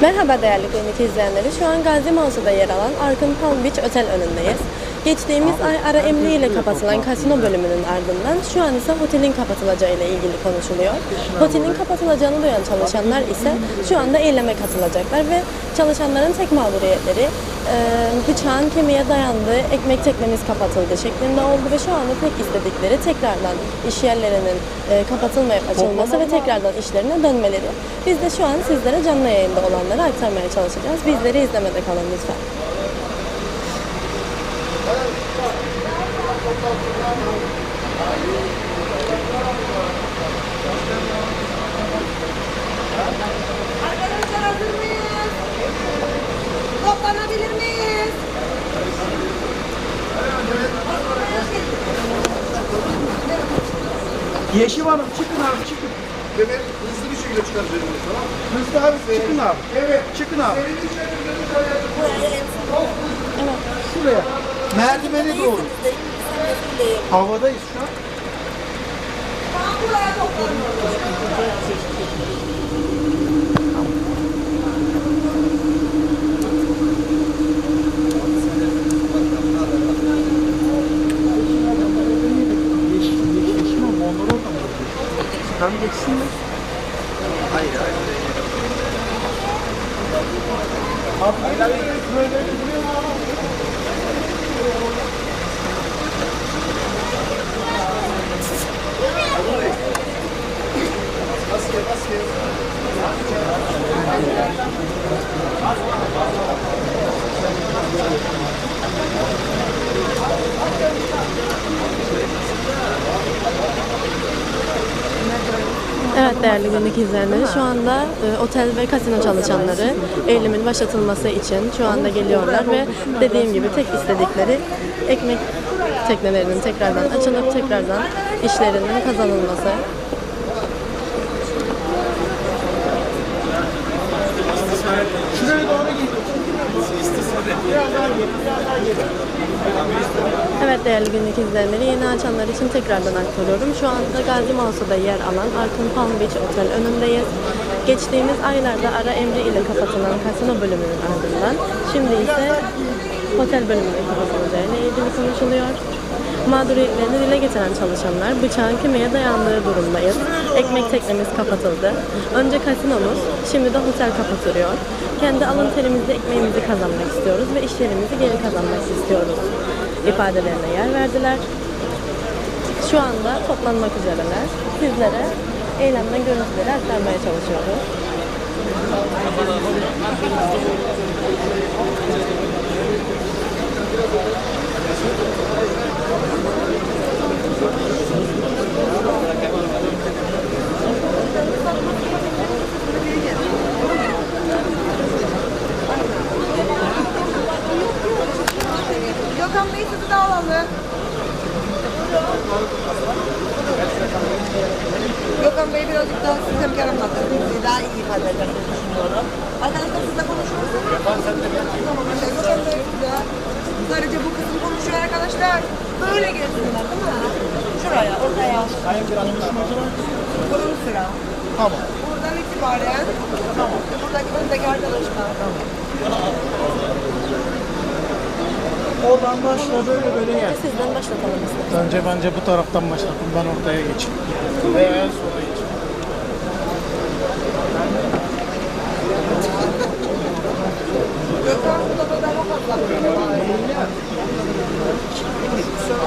Merhaba değerli klinik izleyenleri. Şu an Gazi Mağaza'da yer alan Arkın Palm Beach Otel önündeyiz. Geçtiğimiz ay ara emri ile kapatılan kasino bölümünün ardından şu an ise otelin kapatılacağı ile ilgili konuşuluyor. Otelin kapatılacağını duyan çalışanlar ise şu anda eyleme katılacaklar ve çalışanların tek mağduriyetleri bıçağın kemiğe dayandığı ekmek teknemiz kapatıldı şeklinde oldu ve şu anda tek istedikleri tekrardan iş yerlerinin e, kapatılmayıp açılması ve tekrardan işlerine dönmeleri. Biz de şu an sizlere canlı yayında olanları aktarmaya çalışacağız. Bizleri izlemede kalın lütfen. Arkadaşlar Yeşim Hanım çıkın abi çıkın. Demek hızlı bir şekilde çıkaracağız bunu tamam mı? Hızlı abi çıkın abi. Evet. Çıkın abi. Senin içeride dışarıya Şuraya. Merdivene doğru. Havadayız şu an. Tam buraya toplanıyoruz. Yeşim, yeşim ama onlar orada mı? Tam geçsinler. Hayır hayır. Abi böyle duruyor mu abi? Evet değerli günlük izleyenleri şu anda e, otel ve kasino çalışanları eylemin başlatılması için şu anda geliyorlar ve dediğim gibi tek istedikleri ekmek teknelerinin tekrardan açılıp tekrardan işlerinin kazanılması. Şuraya doğru gidiyor. Biraz daha geri, biraz daha geri. Evet değerli günlük izleyenleri yeni açanlar için tekrardan aktarıyorum. Şu anda Gazi Mağaza'da yer alan Arkın Palm Beach Otel önündeyiz. Geçtiğimiz aylarda ara emri ile kapatılan kasino bölümünün ardından şimdi ise otel bölümünün kapatılacağı ile ilgili konuşuluyor. Mağduriyetlerini dile getiren çalışanlar bıçağın kemiğe dayandığı durumdayız. Ekmek teknemiz kapatıldı. Önce kasinomuz, şimdi de otel kapatılıyor. Kendi alın terimizle ekmeğimizi kazanmak istiyoruz ve iş yerimizi geri kazanmak istiyoruz ifadelerine yer verdiler. Şu anda toplanmak üzereler. Sizlere eylemden görüntüleri aktarmaya çalışıyoruz. Gökhan Bey sizi de alalım. Gökhan Bey birazcık daha sistemkar anlatır. Bizi daha iyi ifade eder diye düşünüyorum. Arkadaşlar siz de konuşur musunuz? Tamam. işte Gökhan Bey size sadece bu kısım konuşuyor arkadaşlar. Böyle gelsinler değil mi? Şuraya, Burun sıra. Tamam. Buradan itibaren tamam. buradaki öndeki arkadaşlar. Oradan başla böyle böyle gel. Sizden başlatalım istedim. Önce bence bu taraftan başlatın. Ben ortaya geçeyim. Veya en sola geçeyim. Gökhan burada da daha fazla.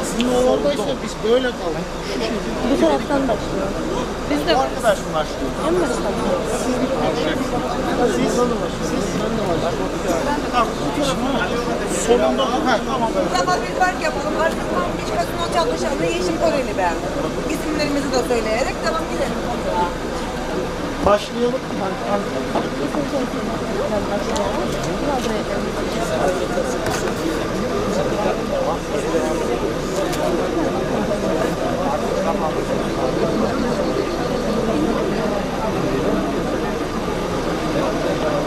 Aslında oradaysa biz böyle kaldık. Şu şekilde. Bu taraftan başlıyor. Biz de Bu arkadaş mı başlıyor? en baştan. Siz, siz, ben de Tamam, bu tarafa. Solunda, ha tamam. Burada bir fark yapalım. Arkasından hiç kasino çalışanı Yeşim Koreli ben. İsimlerimizi de söyleyerek devam gidelim. Başlayalım. Başlayalım. Thank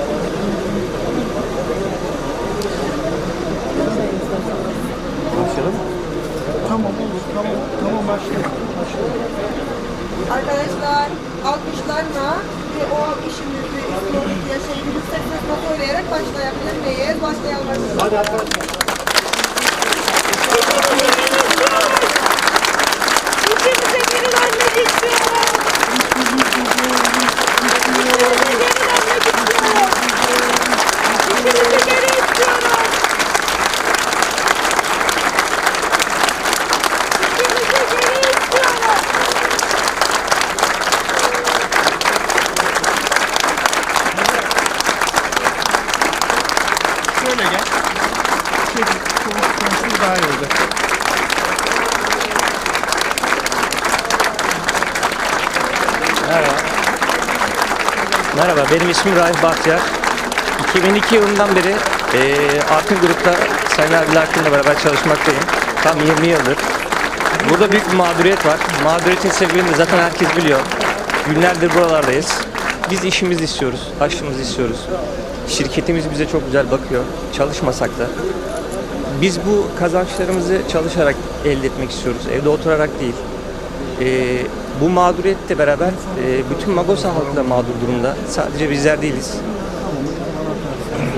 you. Olacak. Merhaba. Merhaba, benim ismim Raif Bahtiyar. 2002 yılından beri eee Arkın Grup'ta Sayın Erbil Arkın'la beraber çalışmaktayım. Tam 20 yıldır. Burada büyük bir mağduriyet var. Mağduriyetin sebebini de zaten herkes biliyor. Günlerdir buralardayız. Biz işimizi istiyoruz, aşımızı istiyoruz. Şirketimiz bize çok güzel bakıyor, çalışmasak da. Biz bu kazançlarımızı çalışarak elde etmek istiyoruz, evde oturarak değil. Ee, bu mağduriyetle beraber e, bütün Magosa halkı da mağdur durumda. Sadece bizler değiliz.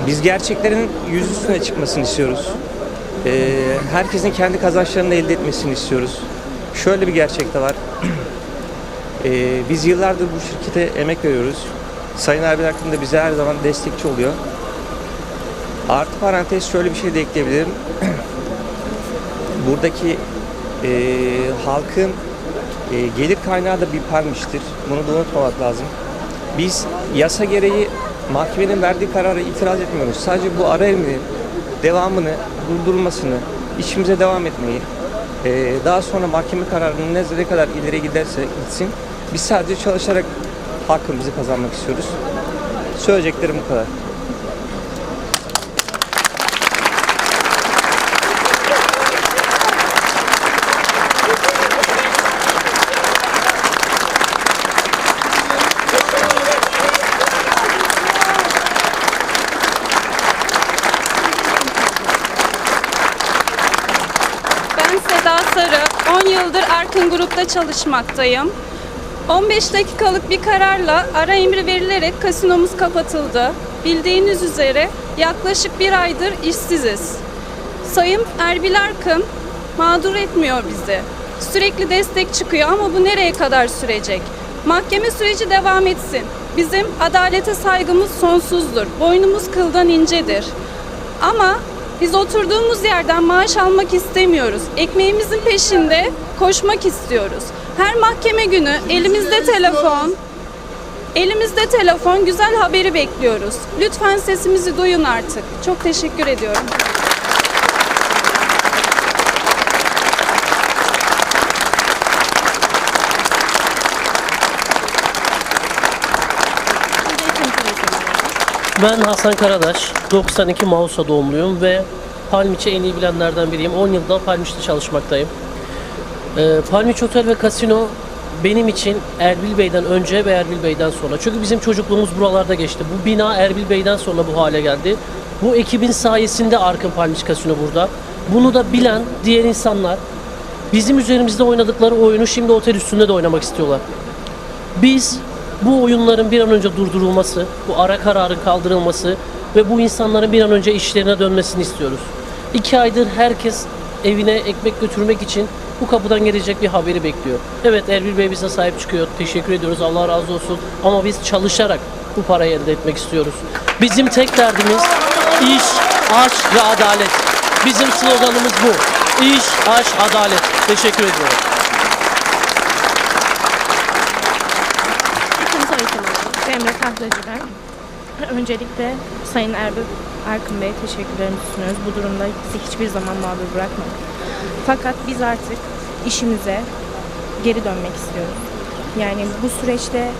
Biz gerçeklerin yüz üstüne çıkmasını istiyoruz. Ee, herkesin kendi kazançlarını elde etmesini istiyoruz. Şöyle bir gerçek de var. Ee, biz yıllardır bu şirkete emek veriyoruz. Sayın Erbil Akın da bize her zaman destekçi oluyor. Artı parantez şöyle bir şey de ekleyebilirim. Buradaki e, halkın e, gelir kaynağı da bir parmıştır. Bunu da unutmamak lazım. Biz yasa gereği mahkemenin verdiği karara itiraz etmiyoruz. Sadece bu ara emrinin devamını, durdurulmasını, işimize devam etmeyi, e, daha sonra mahkeme kararının ne kadar ileri giderse gitsin, biz sadece çalışarak hakkımızı kazanmak istiyoruz. Söyleyeceklerim bu kadar. 10 yıldır Arkın Grup'ta çalışmaktayım. 15 dakikalık bir kararla ara emri verilerek kasinomuz kapatıldı. Bildiğiniz üzere yaklaşık bir aydır işsiziz. Sayın Erbil Arkın mağdur etmiyor bizi. Sürekli destek çıkıyor ama bu nereye kadar sürecek? Mahkeme süreci devam etsin. Bizim adalete saygımız sonsuzdur. Boynumuz kıldan incedir. Ama biz oturduğumuz yerden maaş almak istemiyoruz. Ekmeğimizin peşinde koşmak istiyoruz. Her mahkeme günü elimizde telefon, elimizde telefon güzel haberi bekliyoruz. Lütfen sesimizi duyun artık. Çok teşekkür ediyorum. Ben Hasan Karadaş, 92 Mausa doğumluyum ve Palmiç'i en iyi bilenlerden biriyim. 10 yılda Palmiç'te çalışmaktayım. Ee, Palmiç Otel ve Kasino benim için Erbil Bey'den önce ve Erbil Bey'den sonra. Çünkü bizim çocukluğumuz buralarda geçti. Bu bina Erbil Bey'den sonra bu hale geldi. Bu ekibin sayesinde Arkın Palmiç Kasino burada. Bunu da bilen diğer insanlar bizim üzerimizde oynadıkları oyunu şimdi otel üstünde de oynamak istiyorlar. Biz bu oyunların bir an önce durdurulması, bu ara kararın kaldırılması ve bu insanların bir an önce işlerine dönmesini istiyoruz. İki aydır herkes evine ekmek götürmek için bu kapıdan gelecek bir haberi bekliyor. Evet Erbil Bey bize sahip çıkıyor. Teşekkür ediyoruz. Allah razı olsun. Ama biz çalışarak bu parayı elde etmek istiyoruz. Bizim tek derdimiz iş, aşk ve adalet. Bizim sloganımız bu. İş, aşk, adalet. Teşekkür ediyorum. Emre Tahtacı ben. Öncelikle Sayın Erbil Arkın Bey'e teşekkürlerimizi sunuyoruz. Bu durumda bizi hiçbir zaman mağdur bırakmadı. Fakat biz artık işimize geri dönmek istiyoruz. Yani bu süreçte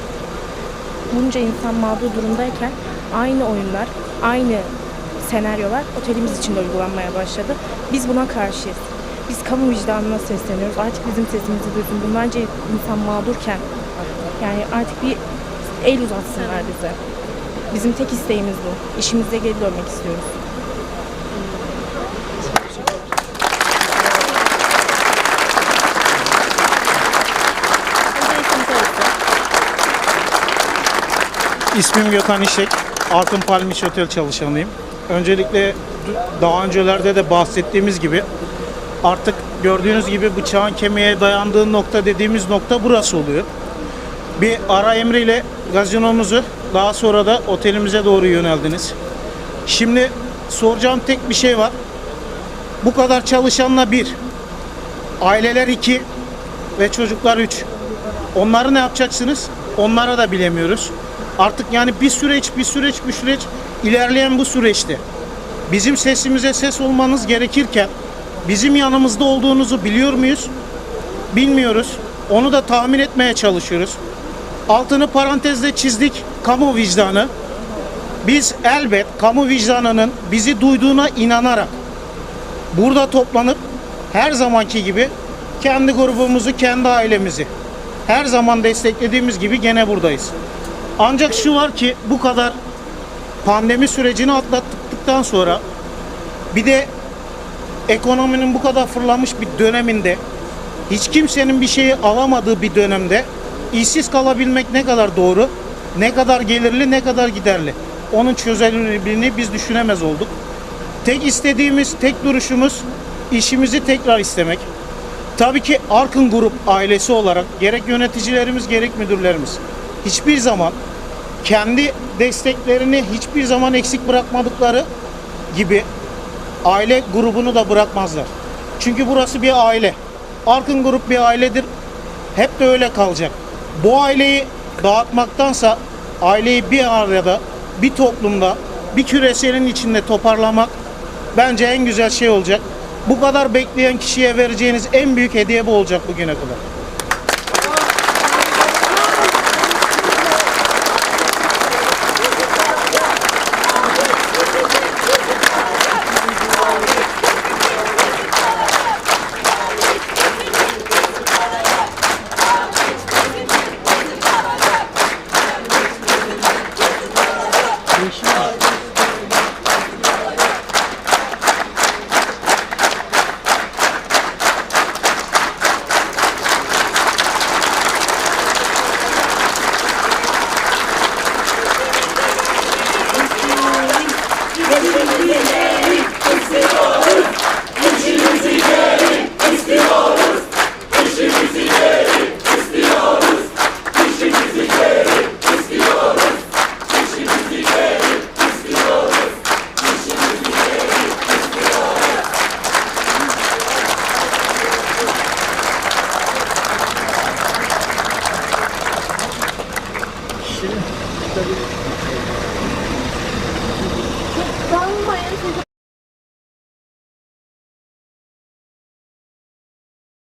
bunca insan mağdur durumdayken aynı oyunlar, aynı senaryolar otelimiz için de uygulanmaya başladı. Biz buna karşıyız. Biz kamu vicdanına sesleniyoruz. Artık bizim sesimizi duysun. Bunlarca insan mağdurken yani artık bir el uzatsınlar bize. Bizim tek isteğimiz bu. İşimize geri dönmek istiyoruz. İsmim Gökhan İşek. Arkın Palmiç Otel çalışanıyım. Öncelikle daha öncelerde de bahsettiğimiz gibi artık gördüğünüz gibi bıçağın kemiğe dayandığı nokta dediğimiz nokta burası oluyor. Bir ara emriyle gazinomuzu daha sonra da otelimize doğru yöneldiniz. Şimdi soracağım tek bir şey var. Bu kadar çalışanla bir, aileler iki ve çocuklar üç. Onları ne yapacaksınız? Onlara da bilemiyoruz. Artık yani bir süreç, bir süreç, bir süreç ilerleyen bu süreçte. Bizim sesimize ses olmanız gerekirken bizim yanımızda olduğunuzu biliyor muyuz? Bilmiyoruz. Onu da tahmin etmeye çalışıyoruz. Altını parantezde çizdik. Kamu vicdanı. Biz elbet kamu vicdanının bizi duyduğuna inanarak burada toplanıp her zamanki gibi kendi grubumuzu, kendi ailemizi her zaman desteklediğimiz gibi gene buradayız. Ancak şu var ki bu kadar pandemi sürecini atlattıktan sonra bir de ekonominin bu kadar fırlamış bir döneminde hiç kimsenin bir şeyi alamadığı bir dönemde işsiz kalabilmek ne kadar doğru, ne kadar gelirli, ne kadar giderli. Onun çözümlerini biz düşünemez olduk. Tek istediğimiz, tek duruşumuz işimizi tekrar istemek. Tabii ki Arkın Grup ailesi olarak gerek yöneticilerimiz gerek müdürlerimiz hiçbir zaman kendi desteklerini hiçbir zaman eksik bırakmadıkları gibi aile grubunu da bırakmazlar. Çünkü burası bir aile. Arkın Grup bir ailedir. Hep de öyle kalacak. Bu aileyi dağıtmaktansa aileyi bir arada, bir toplumda, bir küreselin içinde toparlamak bence en güzel şey olacak. Bu kadar bekleyen kişiye vereceğiniz en büyük hediye bu olacak bugüne kadar.